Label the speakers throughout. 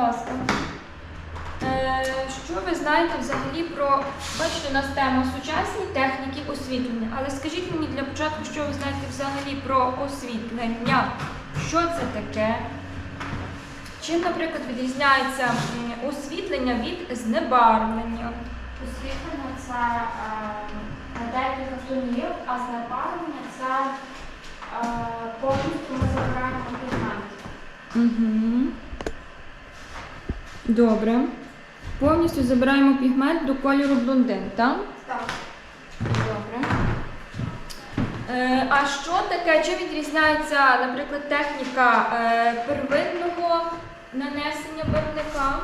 Speaker 1: ласка. Е, що ви знаєте взагалі про. Бачите, у нас тема сучасні техніки освітлення. Але скажіть мені для початку, що ви знаєте взагалі про освітлення? Що це таке? Чим, наприклад, відрізняється освітлення від знебарвлення?
Speaker 2: Освітлення це е, декілька тонів, а знепалення це е, повністю ми забираємо пігмент.
Speaker 1: Угу. Добре. Повністю забираємо пігмент до кольору блондин, так?
Speaker 2: Так.
Speaker 1: Добре. Е, а що таке? Чи відрізняється, наприклад, техніка е, первинного нанесення барвника,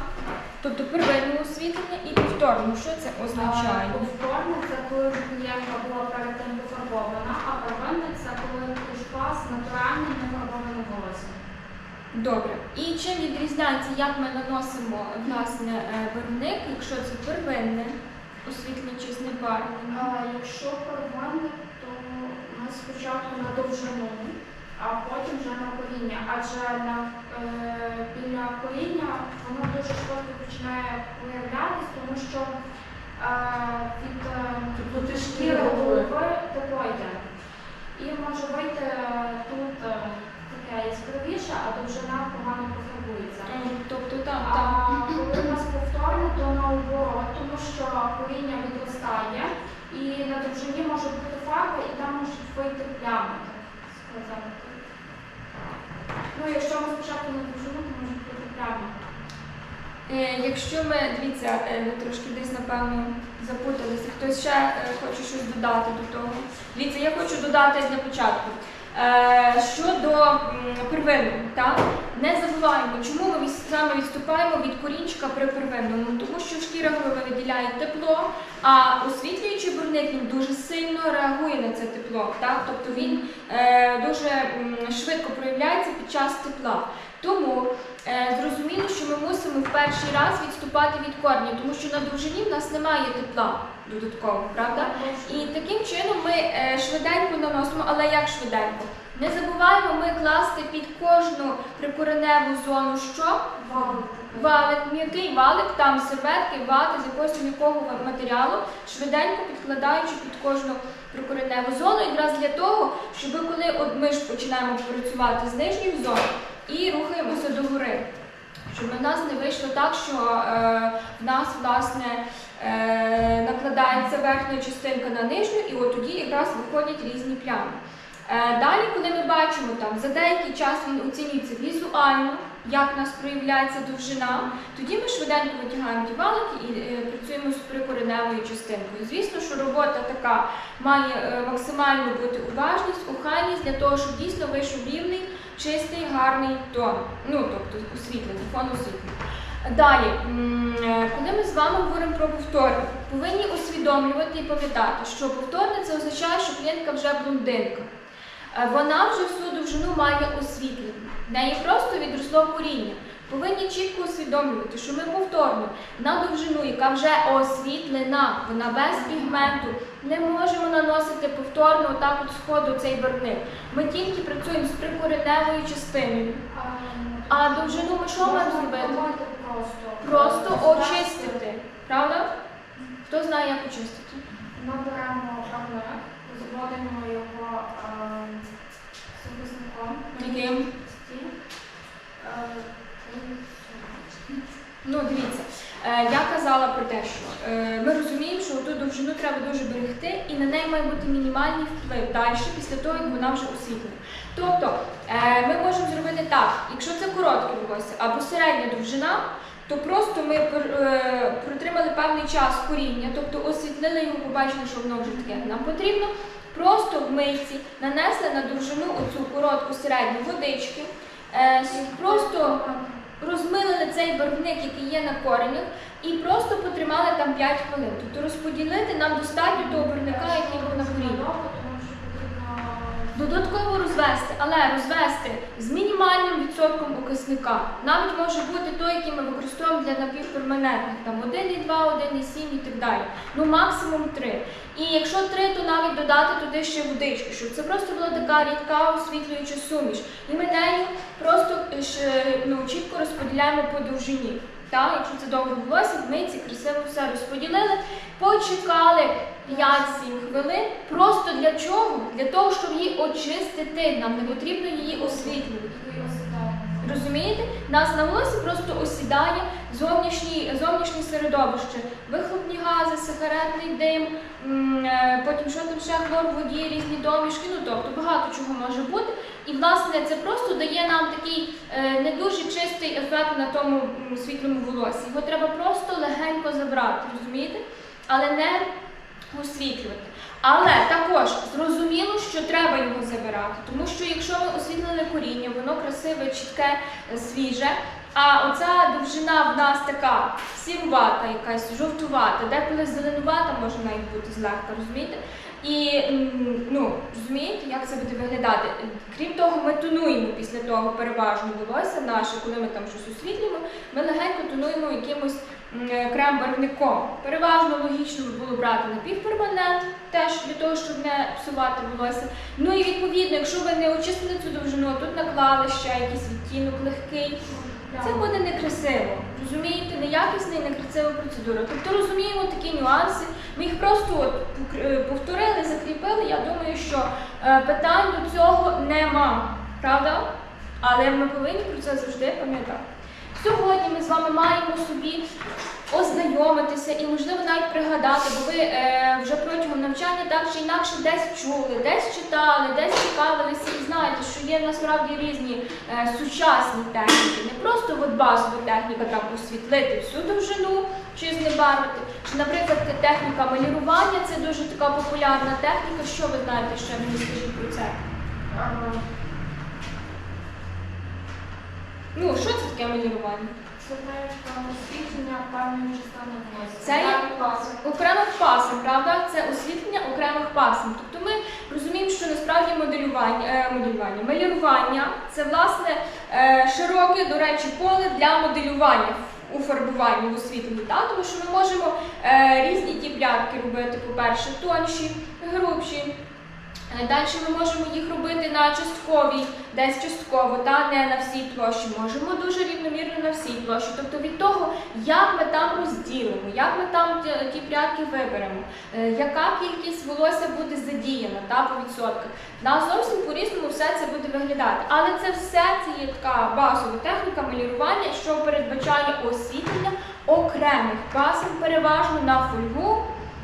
Speaker 1: тобто первинного освітлення і повторного? Що це означає?
Speaker 2: Повторне це коли клієнтка була перед тим пофарбована, а первинне це коли пішла з натуральним нефарбованим волоссям.
Speaker 1: Добре. І чим відрізняється, як ми наносимо власне е, барвник, якщо це первинне освітлення чи знебарвлення?
Speaker 2: Е, Якщо первинне, то ми спочатку на довжину, а потім вже на коріння. Адже на, е, біля коріння воно дуже швидко починає появлятися, тому що е, від е, шкіри голови тепло йде. І може вийти е, тут таке яскравіше, а довжина погано пофарбується.
Speaker 1: Е, Тобто там,
Speaker 2: А
Speaker 1: там.
Speaker 2: коли у нас повторне, то наоборот, тому що коріння відростає, і на довжині може бути фарба, і там можуть вийти плями, так сказати. Ну, якщо ми спочатку на довжину, то можуть бути плями.
Speaker 1: Е, Якщо ми, дивіться, е, ви трошки десь, напевно, запуталися, хтось ще хоче щось додати до того. Дивіться, я хочу додати для початку. Е, Щодо первинного, так? не забуваємо, чому ми саме відступаємо від корінчика при первинному, тому що шкіра голови виділяє тепло, а освітлюючий бурник він дуже сильно реагує на це тепло. Так? Тобто він е, дуже швидко проявляється під час тепла. Тому е, зрозуміло, що ми мусимо в перший раз відступати від корня, тому що на довжині в нас немає тепла додатково, правда? І таким чином ми е, швиденько наносимо, але як швиденько? Не забуваємо ми класти під кожну прикореневу зону що?
Speaker 2: Валик.
Speaker 1: Валик, м'який валик, там серветки, вати з якогось м'якого матеріалу, швиденько підкладаючи під кожну прикореневу зону, якраз для того, щоб коли ми ж починаємо працювати з нижніх зон і рухаємося до гори. Щоб в нас не вийшло так, що е, в нас власне е, накладається верхня частинка на нижню, і от тоді якраз виходять різні плями. Е, далі, коли ми бачимо там за деякий час він оцінюється візуально, як в нас проявляється довжина, тоді ми швиденько витягаємо ті валики і е, працюємо з прикореневою частинкою. Звісно, що робота така має е, максимально бути уважність, охайність для того, щоб дійсно вийшов рівний, чистий, гарний тон. Ну тобто освітлення, фон освітлення. Далі, е, коли ми з вами говоримо про повторне, повинні усвідомлювати і пам'ятати, що повторне це означає, що клієнтка вже блондинка. Е, Вона вже всю довжину має освітлення. В неї просто відросло коріння. Повинні чітко усвідомлювати, що ми повторно на довжину, яка вже освітлена, вона без пігменту, не можемо наносити повторно отак от сходу цей барвник. Ми тільки працюємо з прикореневою частиною. А довжину ми що маємо зробити?
Speaker 2: Просто.
Speaker 1: Очистити. Правда? Хто знає, як очистити?
Speaker 2: Ми беремо барвник, зводимо його е, захисником.
Speaker 1: Яким? Ну, дивіться, е, я казала про те, що е, ми розуміємо, що ту довжину треба дуже берегти, і на неї має бути мінімальний вплив далі, після того, як вона вже освітлена. Тобто, е, ми можемо зробити так, якщо це коротке волосся або середня довжина, то просто ми протримали певний час коріння, тобто освітлили його, побачили, що воно вже таке нам потрібно. Просто в мийці нанесли на довжину оцю коротку середню водички, просто розмилили цей барвник, який є на коренях, і просто потримали там 5 хвилин. Тобто розподілити нам достатньо того барвника, який був на корінні.
Speaker 2: Довго, тому що потрібно
Speaker 1: Додатково розвести, але розвести з мінімальним відсотком окисника. Навіть може бути той, який ми використовуємо для напівперманентних, там 1,2, 1,7 і так далі. Ну максимум 3. І якщо 3, то навіть додати туди ще водички, щоб це просто була така рідка освітлююча суміш. І ми нею просто ж, ну, чітко розподіляємо по довжині. Так, якщо це довге волосся, в митці красиво все розподілили, почекали 5-7 хвилин. Просто для чого? Для того, щоб її очистити. Нам не потрібно її освітлювати. Розумієте? Нас на волосі просто осідає зовнішнє середовище, вихлопні гази, сигаретний дим, е, потім що там ще хлор в воді, різні домішки, ну тобто багато чого може бути. І власне це просто дає нам такий е, не дуже чистий ефект на тому світлому волосі. Його треба просто легенько забрати, розумієте? Але не освітлювати. Але також зрозуміло, що треба його забирати, тому що якщо ми освітлили коріння, воно красиве, чітке, е, свіже. А оця довжина в нас така сірувата, якась жовтувата, деколи зеленувата може навіть бути злегка, розумієте? І ну, розумієте, як це буде виглядати? Крім того, ми тонуємо після того переважно волосся наше, коли ми там щось освітлюємо, ми легенько тонуємо якимось е, крем-барвником. Переважно логічно було брати напівперманент, теж для того, щоб не псувати волосся. Ну і відповідно, якщо ви не очистили цю довжину, тут наклали ще якийсь відтінок легкий. Це буде некрасиво, розумієте, неякісна і некрасива процедура. Тобто розуміємо такі нюанси. Ми їх просто от е, повторили, закріпили. Я думаю, що е, питань до цього нема, правда? Але ми повинні про це завжди пам'ятати. Сьогодні ми з вами маємо собі ознайомитися і, можливо, навіть пригадати, бо ви е, вже протягом навчання так чи інакше десь чули, десь читали, десь цікавилися і знаєте, що є насправді різні е, сучасні техніки. Не просто от базова техніка там освітлити всю довжину чи знебарвити. Чи, наприклад, техніка малювання це дуже така популярна техніка. Що ви знаєте, ще мені скажіть про це? Ну, що це таке малювання?
Speaker 2: Це освітлення певної частини волосся.
Speaker 1: Це є- Окремих пасм, правда? Це освітлення окремих пасм. Тобто ми розуміємо, що насправді моделювання, е, моделювання, малювання це власне е, широке, до речі, поле для моделювання у фарбуванні, в освітленні. Так? Тому що ми можемо е, різні ті прядки робити, по-перше, тонші, грубші. Далі ми можемо їх робити на частковій, десь частково, та не на всій площі. Можемо дуже рівномірно на всій площі. Тобто від того, як ми там розділимо, як ми там ті, прядки виберемо, е, яка кількість волосся буде задіяна та, по відсотках. На зовсім по-різному все це буде виглядати. Але це все це є така базова техніка малювання, що передбачає освітлення окремих пасм, переважно на фольгу.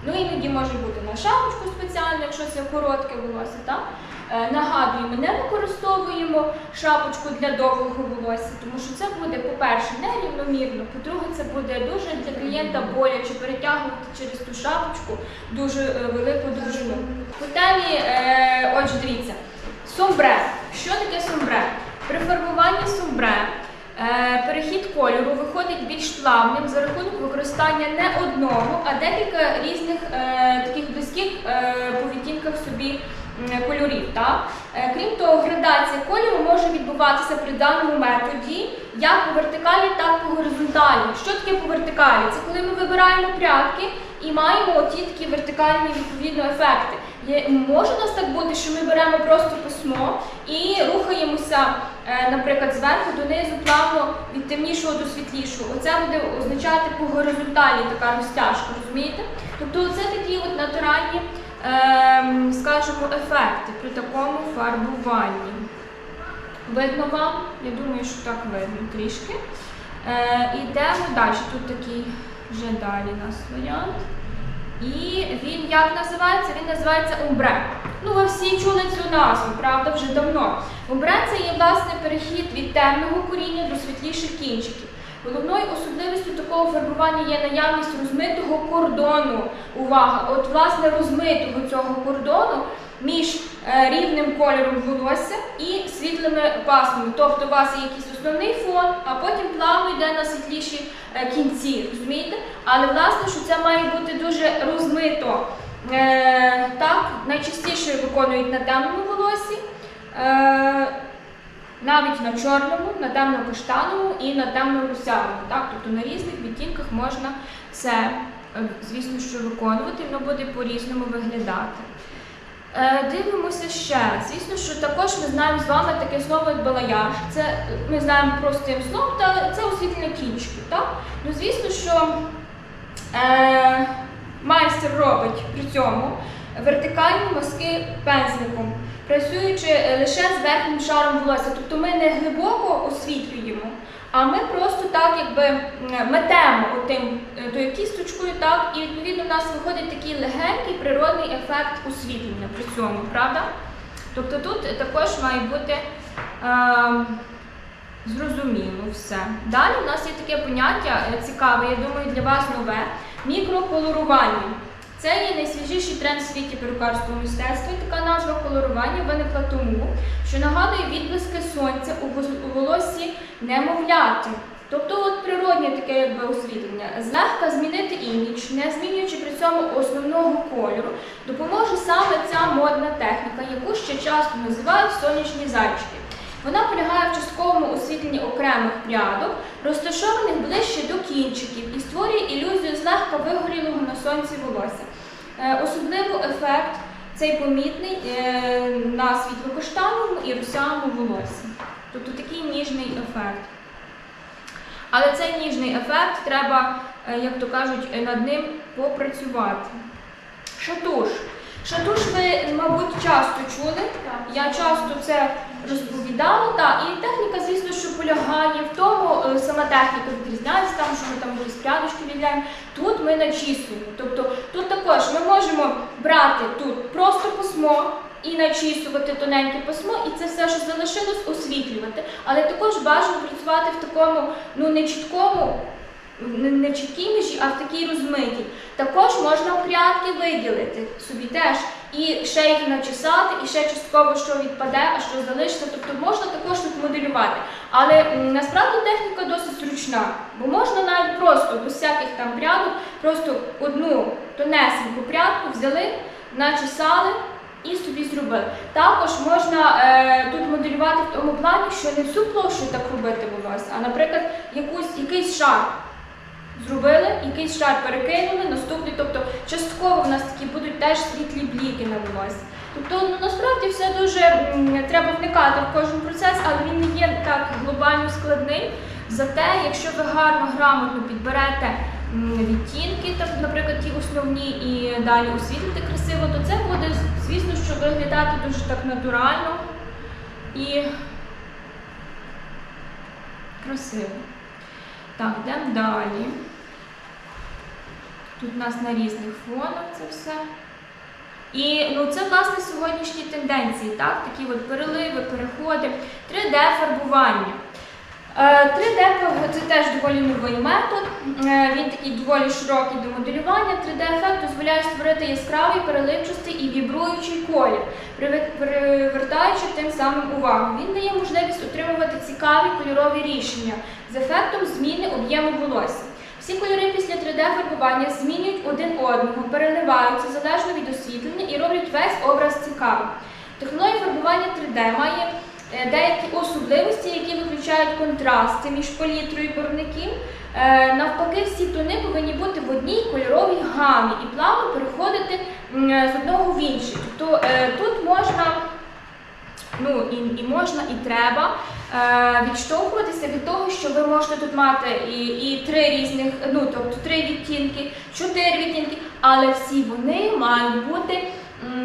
Speaker 1: Ну, іноді може бути на шапочку спеціально, якщо це коротке волосся. Так? Е, нагадую, ми не використовуємо шапочку для довгого волосся, тому що це буде, по-перше, нерівномірно, по-друге, це буде дуже для клієнта боляче перетягувати через ту шапочку дуже е, велику довжину. По темі, е, отже, дивіться, сомбре. Що таке сомбре? При фарбуванні сомбре Е, Перехід кольору виходить більш плавним за рахунок використання не одного, а декілька різних е, таких близьких е, по відтінках собі кольорів. Так? Е, крім того, градація кольору може відбуватися при даному методі як по вертикалі, так і по горизонталі. Що таке по вертикалі? Це коли ми вибираємо прядки і маємо оті такі вертикальні відповідно ефекти. Є, може у нас так бути, що ми беремо просто письмо і рухаємося, е, наприклад, зверху донизу плавно від темнішого до світлішого. Оце буде означати по горизонталі така розтяжка, розумієте? Тобто це такі от натуральні, ем, скажімо, ефекти при такому фарбуванні. Видно вам? Я думаю, що так видно трішки. Е, ідемо далі. Тут такий вже далі у нас варіант. І він як називається? Він називається умбре. Ну, ви всі чули цю назву, правда, вже давно. Умбре це є власне перехід від темного коріння до світліших кінчиків. Головною особливістю такого фарбування є наявність розмитого кордону. Увага! От власне розмитого цього кордону між е, рівним кольором волосся і світлими пасмами. Тобто у вас є якийсь основний фон, а потім плавно йде на світліші е, кінці. Розумієте? Але власне, що це має бути дуже розмито. Е, так, найчастіше виконують на темному волосі. Навіть на чорному, на темно-каштановому і на темно-русявому. Тобто на різних відтінках можна це, звісно, що виконувати, воно буде по-різному виглядати. Е, Дивимося ще. Звісно, що також ми знаємо з вами таке слово як балаяж. Це ми знаємо простим словом, та це освітлення кінчиків. Так? Ну, звісно, що е, майстер робить при цьому вертикальні мазки пензликом, працюючи е, лише з верхнім шаром волосся. Тобто ми не глибоко освітлюємо, а ми просто так якби метемо отим е, тою кісточкою, так, і відповідно у нас виходить такий легенький природний ефект освітлення при цьому, правда? Тобто тут також має бути е, зрозуміло все. Далі у нас є таке поняття е, цікаве, я думаю, для вас нове мікроколорування. Це є найсвіжіший тренд в світі перукарського мистецтва. І така назва колорування виникла тому, що нагадує відблиски сонця у волоссі немовляти. Тобто от природнє таке якби освітлення. Злегка змінити імідж, не змінюючи при цьому основного кольору, допоможе саме ця модна техніка, яку ще часто називають сонячні зайчики. Вона полягає в частковому освітленні окремих прядок, розташованих ближче до кінчиків, і створює ілюзію злегка вигорілого на сонці волосся. Е, Особливо ефект цей помітний е, на світло-каштановому і русявому волосі. Тобто такий ніжний ефект. Але цей ніжний ефект треба, е, як то кажуть, над ним попрацювати. Шатуш. Шатуш ви, мабуть, часто чули. Я часто це розповідала, і техніка, звісно, що полягає в тому, е, сама техніка відрізняється, там, що ми там були прядочки відляємо. Тут ми начісуємо. Тобто тут також ми можемо брати тут просто письмо і начісувати тоненьке письмо, і це все, що залишилось, освітлювати. Але також бажано працювати в такому ну, нечіткому, не, не чіткій а в такій розмитій. Також можна прядки виділити собі теж. І ще їх начесати, і ще частково що відпаде, а що залишиться. Тобто можна також тут моделювати. Але насправді техніка досить зручна, бо можна навіть просто без всяких там прядок, просто одну тонесеньку прядку взяли, начесали і собі зробили. Також можна е, тут моделювати в тому плані, що не всю площу так робити волосся, а, наприклад, якусь, якийсь шар. Зробили, якийсь шар перекинули, наступний, тобто частково в нас такі будуть теж світлі бліки на волосі. Тобто ну, насправді все дуже треба вникати в кожен процес, але він не є так глобально складний. Зате, якщо ви гарно, грамотно підберете відтінки, наприклад, ті основні, і далі освітлите красиво, то це буде, звісно, що виглядати дуже так натурально і красиво. Так, йдемо далі. Тут у нас на різних фонах це все. І ну, це власне сьогоднішні тенденції, так? такі от переливи, переходи, 3D-фарбування. 3D це теж доволі новий метод. Е, Він такий доволі широкий до моделювання. 3D-ефект дозволяє створити яскравий, переливчастий і вібруючий колір, привертаючи тим самим увагу. Він дає можливість отримувати цікаві кольорові рішення з ефектом зміни об'єму волосся. Всі кольори після 3D-фарбування змінюють один одного, переливаються залежно від освітлення і роблять весь образ цікавим. Технологія фарбування 3D має е, деякі особливості, які виключають контрасти між палітрою барвників. Е, Навпаки, всі тони повинні бути в одній кольоровій гамі і плавно переходити з одного в інший. Тобто е, тут можна ну і, і можна, і треба е, відштовхуватися від того, що ви можете тут мати і, і три різних, ну тобто три відтінки, чотири відтінки, але всі вони мають бути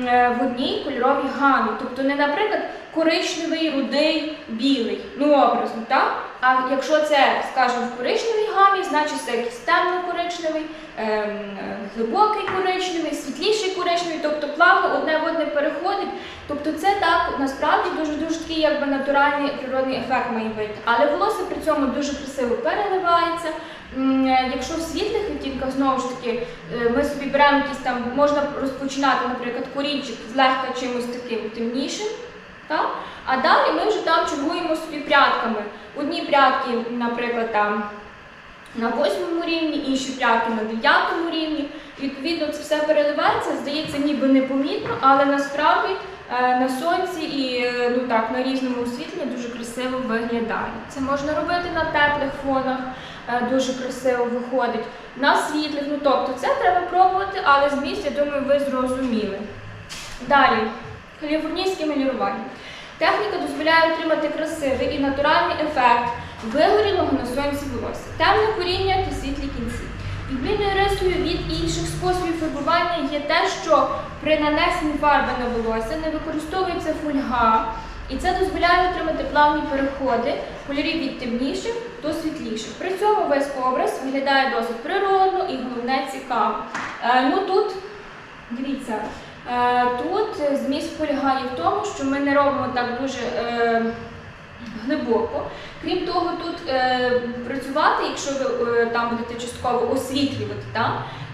Speaker 1: е, в одній кольоровій гамі. Тобто не, наприклад, коричневий, рудий, білий, ну образно, так? А якщо це, скажімо, в коричневій гамі, значить це якийсь темно-коричневий, ем, е, глибокий коричневий, світліший коричневий, тобто плавно одне в одне переходить. Тобто це так насправді дуже дуже такий якби натуральний природний ефект має вийти. Але волосся при цьому дуже красиво переливається. Якщо в світлих відтінках знову ж таки е, ми собі беремо якісь там, можна розпочинати, наприклад, корінчик злегка чимось таким темнішим. Так? А далі ми вже там чергуємо собі прядками. Одні прядки, наприклад, там на восьмому рівні, інші прядки на дев'ятому рівні. Відповідно, це все переливається, здається, ніби непомітно, але насправді на сонці і е, ну так, на різному освітленні дуже красиво виглядає. Це можна робити на теплих фонах, е, дуже красиво виходить. На світлих, ну тобто це треба пробувати, але зміст, я думаю, ви зрозуміли. Далі, каліфорнійське малювання. Техніка дозволяє отримати красивий і натуральний ефект вигорілого на сонці волосся, темне коріння та світлі кінці. Відмінною рисою від інших способів фарбування є те, що при нанесенні фарби на волосся не використовується фольга, і це дозволяє отримати плавні переходи кольорів від темніших до світліших. При цьому весь образ виглядає досить природно і головне цікаво. Е, ну тут дивіться. Е, Тут зміст полягає в тому, що ми не робимо так дуже е, глибоко. Крім того, тут е, працювати, якщо ви е, там будете частково освітлювати, там,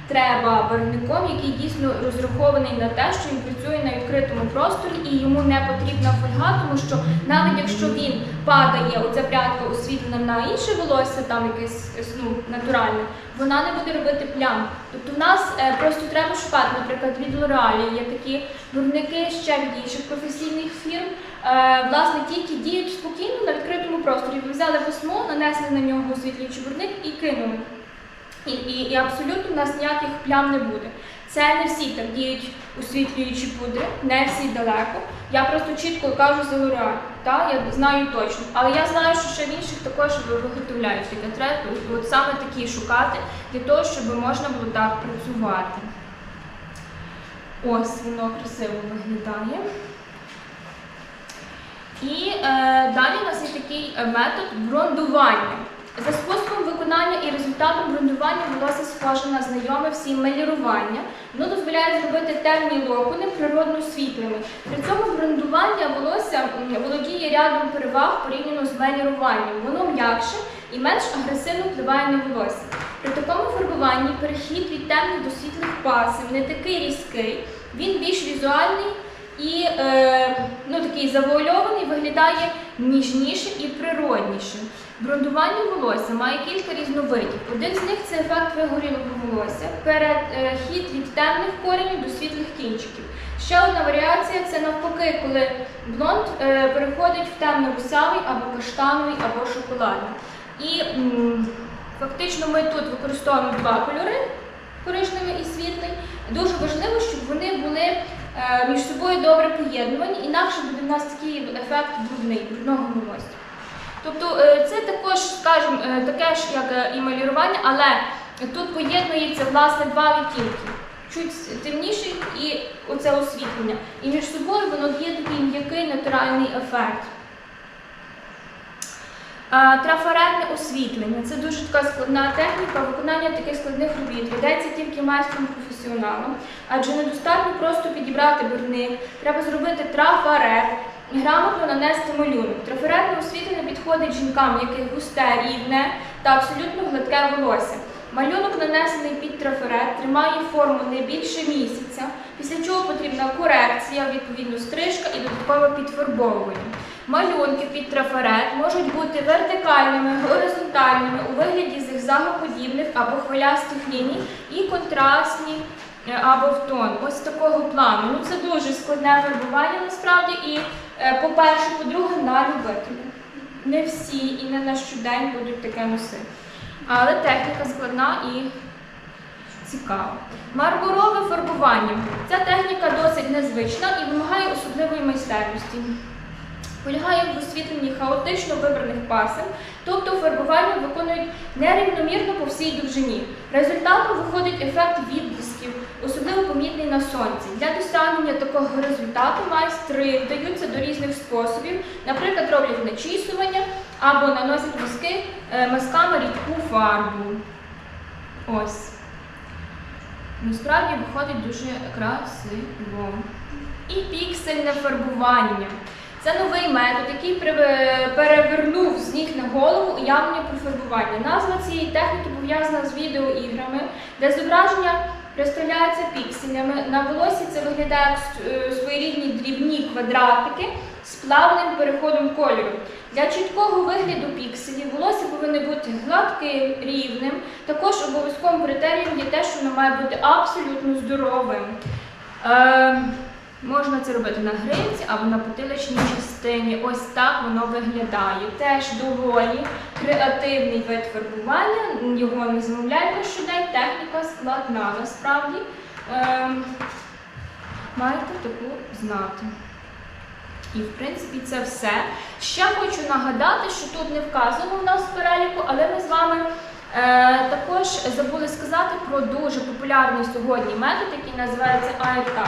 Speaker 1: треба барвником, який дійсно розрахований на те, що він працює на відкритому просторі і йому не потрібна фольга, тому що навіть якщо він падає, оця прядка освітлена на інше волосся, там якесь ну, натуральне, вона не буде робити плям. Тобто в нас е, просто треба шукати, наприклад, від L'Oreal є такі виробники ще від інших професійних фірм. Е, власне, ті, які діють спокійно на відкритому просторі. Ви взяли письмо, нанесли на нього освітлюючий бурник і кинули. І, і, і абсолютно у нас ніяких плям не буде. Це не всі так діють освітлюючі пудри, не всі далеко. Я просто чітко кажу за та я знаю точно. Але я знаю, що ще в інших також виготовляють таке треба. От саме такі шукати для того, щоб можна було так працювати. Ось воно красиво виглядає. І е, далі у нас є такий е, метод брондування. За способом виконання і результатом брондування волосся схоже на знайоме всім малірування. Воно дозволяє зробити темні локони природно світлими. При цьому брондування волосся володіє рядом переваг порівняно з маліруванням. Воно м'якше і менш агресивно впливає на волосся. При такому фарбуванні перехід від темних до світлих пасів не такий різкий, він більш візуальний і е, ну, такий завуальований, виглядає ніжніше і природніше. Брондування волосся має кілька різновидів. Один з них це ефект вигорілого волосся, перехід від темних коренів до світлих кінчиків. Ще одна варіація це навпаки, коли блонд е, переходить в темно-русявий або каштановий, або шоколадний. І м, фактично ми тут використовуємо два кольори коричневий і світлий. Дуже важливо, щоб вони були між собою добре поєднувані, інакше буде в нас такий ефект брудний, брудного волосся. Тобто е, це також, скажімо, е, таке ж, як е, і малювання, але тут поєднується власне два відтінки. Чуть темніший і оце освітлення. І між собою воно дає такий м'який натуральний ефект. Трафаретне освітлення це дуже така складна техніка. Виконання таких складних робіт ведеться тільки майстром професіоналом, адже недостатньо просто підібрати барвник, треба зробити трафарет і грамотно нанести малюнок. Трафаретне освітлення підходить жінкам, яких густе, рівне та абсолютно гладке волосся. Малюнок, нанесений під трафарет, тримає форму не більше місяця, після чого потрібна корекція, відповідно стрижка і додаткове підфарбовування. Малюнки під трафарет можуть бути вертикальними, горизонтальними у вигляді зигзагоподібних або хвилястих ліній і контрастні е, або в тон. Ось такого плану. Ну це дуже складне фарбування насправді. І, е, по-перше, по-друге, на любителя. Не всі і не на щодень будуть таке носити. Але техніка складна і цікава. Мармурове фарбування. Ця техніка досить незвична і вимагає особливої майстерності. Полягає в освітленні хаотично вибраних пасем, тобто фарбування виконують нерівномірно по всій довжині. Результатом виходить ефект відблисків, особливо помітний на сонці. Для досягнення такого результату майстри вдаються до різних способів, наприклад, роблять начісування або наносять мазки е, мазками рідку фарбу. Ось. Насправді виходить дуже красиво. І піксельне фарбування. Це новий метод, який перевернув з ніг на голову уявлення про фарбування. Назва цієї техніки пов'язана з відеоіграми, де зображення представляється пікселями. На волосі це виглядає як е, своєрідні дрібні квадратики з плавним переходом кольору. Для чіткого вигляду пікселів волосся повинно бути гладким, рівним. Також обов'язковим критерієм є те, що воно має бути абсолютно здоровим. Можна це робити на гривці або на потиличній частині. Ось так воно виглядає. Теж доволі креативний вид фарбування. Його не замовляють на щодень. Техніка складна насправді. Ем, маєте таку знати. І в принципі це все. Ще хочу нагадати, що тут не вказано у нас в переліку, але ми з вами е, також забули сказати про дуже популярний сьогодні метод, який називається. Е,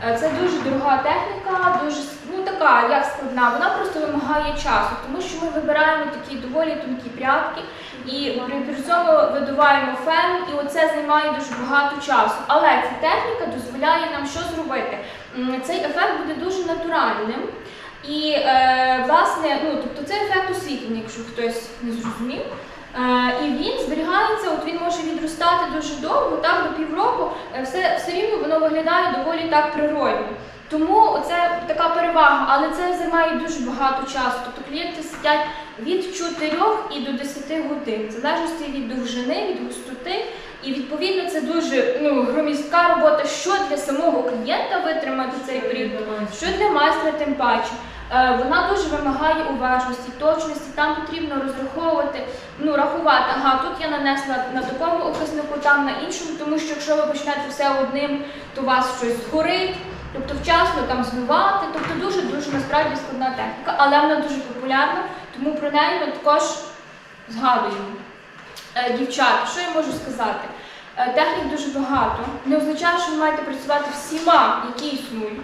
Speaker 1: Це дуже дорога техніка, дуже ну така як складна. Вона просто вимагає часу, тому що ми вибираємо такі доволі тонкі прядки і при, цьому видуваємо фен, і оце займає дуже багато часу. Але ця техніка дозволяє нам що зробити? Цей ефект буде дуже натуральним. І е, власне, ну тобто це ефект освітлення, якщо хтось не зрозумів. Е, і він він може дуже довго, так до півроку, е, все, все рівно воно виглядає доволі так природно. Тому це така перевага, але це займає дуже багато часу. Тобто клієнти сидять від 4 і до 10 годин, в залежності від довжини, від густоти. І відповідно це дуже ну, громістка робота, що для самого клієнта витримати цей період, що для майстра тим паче. Е, Вона дуже вимагає уважності, точності. Там потрібно розраховувати, ну рахувати. Ага, тут я нанесла на такому окиснику, там на іншому, тому що якщо ви почнете все одним, то у вас щось згорить. Тобто вчасно там змивати, тобто дуже дуже насправді складна техніка, але вона дуже популярна, тому про неї ми також згадуємо. Е, Дівчата, що я можу сказати? Е, Технік дуже багато. Не означає, що ви маєте працювати всіма, які існують,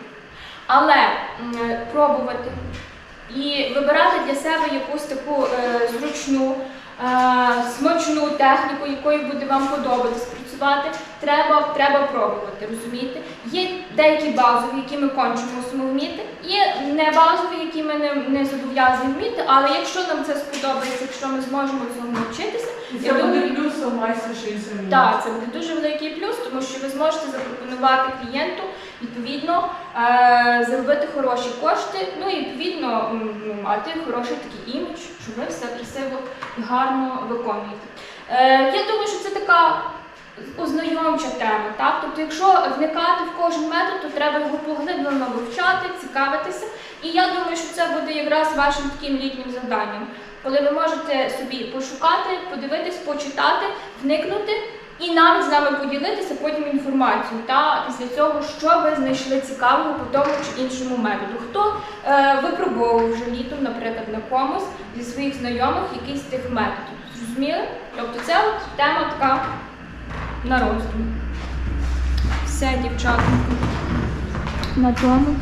Speaker 1: але пробувати. І вибирати для себе якусь таку е, зручну, е, смачну техніку, якою буде вам подобатись працювати, треба, треба пробувати, розумієте? Є деякі базові, які ми конче мусимо вміти, є не базові, які ми не, не зобов'язані вміти, але якщо нам це сподобається, якщо ми зможемо цьому навчитися,
Speaker 3: це буде
Speaker 1: думаю-
Speaker 3: плюсом майстер
Speaker 1: так, це буде дуже великий плюс, тому що ви зможете запропонувати клієнту відповідно е, заробити хороші кошти, ну і відповідно мати хороший такий імідж, що ви все красиво і гарно виконуєте. Е, я думаю, що це така ознайомча тема. Так? Тобто, якщо вникати в кожен метод, то треба його поглиблено вивчати, цікавитися. І я думаю, що це буде якраз вашим таким літнім завданням, коли ви можете собі пошукати, подивитись, почитати, вникнути і навіть з нами поділитися потім інформацією. Та після цього, що ви знайшли цікавого по тому чи іншому методу. Хто е, випробовував вже літом, наприклад, на комусь зі своїх знайомих якийсь тих методів. Зрозуміли? Тобто це от тема така на роздум. Все, дівчата. На тому.